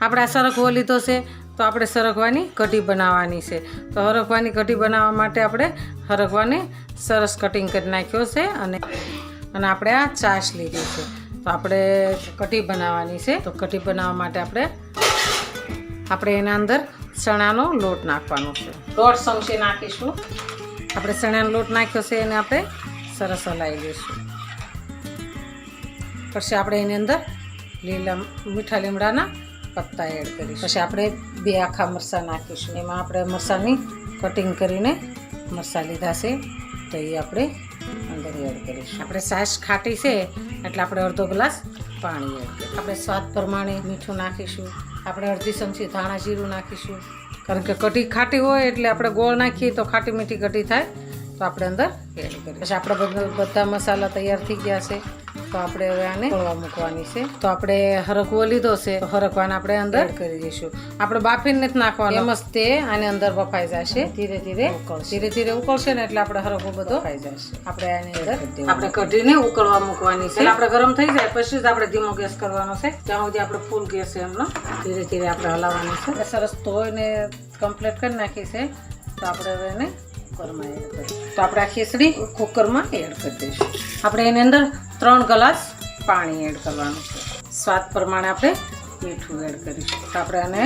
આપણે આ સરગવો લીધો છે, તો આપણે સરગવાની કઢી બનાવવાની છે. તો હરગવાની કઢી બનાવવા માટે આપણે હરખવાને સરસ કટિંગ કરી નાખ્યો છે અને અને આપણે આ છાશ લીધી છે. તો આપણે કઢી બનાવવાની છે. તો કઢી બનાવવા માટે આપણે આપણે એના અંદર ચણાનો લોટ નાખવાનો છે. દોઢ ચમચી નાખીશું. આપણે ચણાનો લોટ નાખ્યો છે એને આપણે સરસ હલાવી લઈશું પછી આપણે એની અંદર લીલા મીઠા લીમડાના પત્તા એડ કરીશ. પછી આપણે બે આખા મરચાં નાખીશું. એમાં આપણે મરચાંની કટિંગ કરીને મરચાં લીધા છે. તો એ આપણે અંદર એડ કરીશું. આપણે સાસ ખાટી છે, એટલે આપણે અડધો ગ્લાસ પાણી એડ કરીશું. આપણે સ્વાદ પ્રમાણે મીઠું નાખીશું. આપણે અડધી ચમચી ધાણા જીરું નાખીશું. કારણ કે કઢી ખાટી હોય એટલે આપણે ગોળ નાખીએ તો ખાટી મીઠી કઢી થાય. તો આપણે અંદર એડ કરીએ પછી આપણે બધા મસાલા તૈયાર થઈ ગયા છે. તો આપણે હવે આને ખોળવા મૂકવાની છે. તો આપણે હરકવો લીધો છે તો હરકવાને આપણે અંદર કરી દઈશું. આપણે બાફીને નથી નાખવાનું. એમ જ તે આને અંદર બફાઈ જશે. ધીરે ધીરે ધીરે ધીરે ઉકળશે ને એટલે આપણે હરકવો બધો ખાઈ જશે. આપણે આની અંદર આપણે કઢીને ઉકળવા મૂકવાની છે. આપણે ગરમ થઈ જાય પછી જ આપણે ધીમો ગેસ કરવાનો છે. ત્યાં સુધી આપણે ફૂલ ગેસ એમનો ધીરે ધીરે આપણે હલાવવાનું છે. સરસ ધોઈને કમ્પ્લીટ કરી નાખી છે. તો આપણે હવે એને કુકરમાં એડ કરીશું તો આપણે આ ખીચડી કુકરમાં એડ કરી દઈશું. આપણે એની અંદર ત્રણ ગ્લાસ પાણી એડ કરવાનું સ્વાદ પ્રમાણે આપણે મીઠું એડ કરીશું. આપણે આને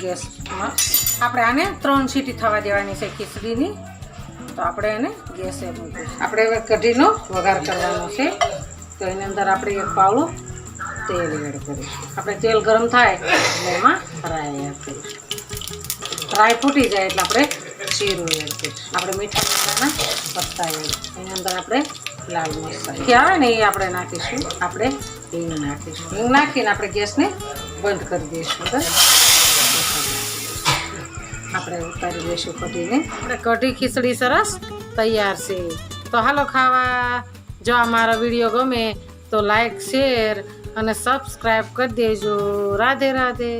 ગેસમાં, આપણે આને ત્રણ સીટી થવા દેવાની છે ખીચડીની તો આપણે એને ગેસે મૂકીશું આપણે હવે કઢીનો વઘાર કરવાનો છે. તો એની અંદર આપણે એક પાવડું તેલ એડ કરીશું. આપણે તેલ ગરમ થાય, એટલે એમાં રાઈ એડ કરીશું. રાઈ ફૂટી જાય એટલે આપણે જીરું એડ કરીશું. આપણે મીઠા મરચાના પત્તા એડ. એની અંદર આપણે લાલ મરચાં ક્યાં ને એ આપણે નાખીશું? આપણે હિંગ નાખીશું. હિંગ નાખીને આપણે ગેસને બંધ કરી દઈશું આપણે ઉતારી દઈશું કઢીને. આપણે કઢી ખીચડી સરસ તૈયાર છે. તો હાલો ખાવા. જો આ મારો વીડિયો ગમે તો લાઈક, શેર અને સબસ્ક્રાઈબ કરી દેજો. રાધે રાધે.